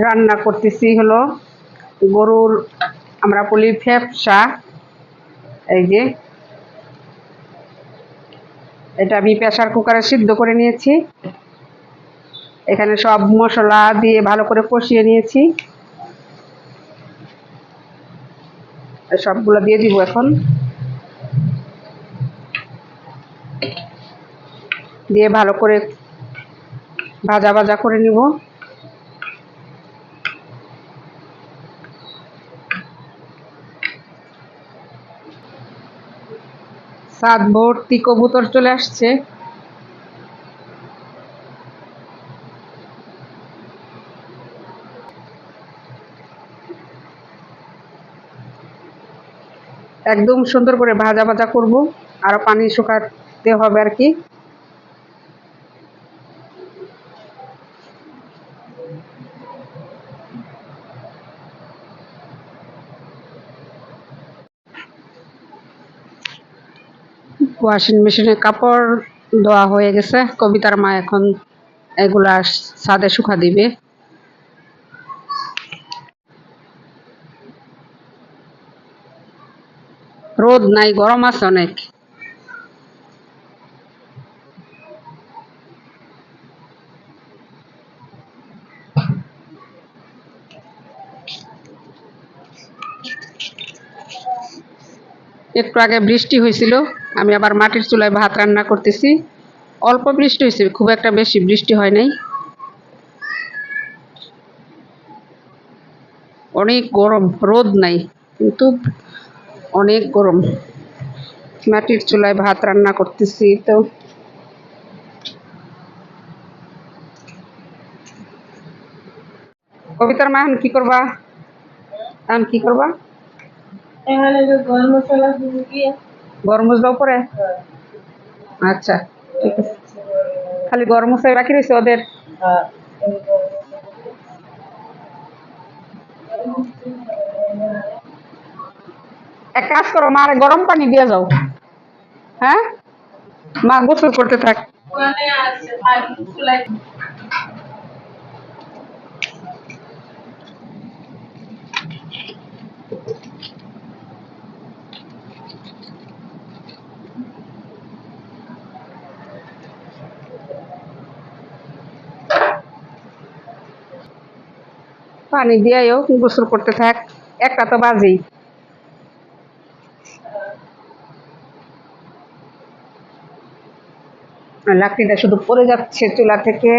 রান্না করতেছি হলো গরুর আমরা বলি ফ্যাপসা। এই যে এটা আমি প্রেশার কুকারে সিদ্ধ করে নিয়েছি। এখানে সব মশলা দিয়ে ভালো করে কষিয়ে নিয়েছি। সবগুলো দিয়ে দিব এখন। দিয়ে ভালো করে ভাজা ভাজা করে নিব। সাত ভর্তি কবুতর চলে আসছে। একদম সুন্দর করে ভাজা ভাজা করব, আরও পানি শুকাতে হবে আর কি। ওয়াশিং মেশিনে কাপড় দেওয়া হয়ে গেছে। কবিতার মা এখন এগুলা ছাদে শুকা দিবে। রোদ নাই, গরম আছে অনেক। একটু আগে বৃষ্টি হয়েছিল, আমি আবার মাটির চুলায় ভাত রান্না করতেছি। অল্প বৃষ্টি হয়েছে, খুব একটা বেশি বৃষ্টি হয় নাই। অনেক গরম, রোদ নাই, কিন্তু অনেক গরম। মাটির চুলায় ভাত রান্না করতেছি তো। কবিতার মা এখন কি করবা? এখন কি করবা? এখানে যে গরম মশলা দিয়ে গরম মশলা উপরে? আচ্ছা ঠিক আছে। খালি গরম মশলা রয়েছে ওদের? হ্যাঁ। এক কাজ করো মা গরম পানি দিয়ে যাও। হ্যাঁ? মা গোসল করতে থাক। পানি দিয়েও গোসল করতে থাক। একটা তো বাজেই। লাকড়িটা শুধু পড়ে যাচ্ছে চুলা থেকে।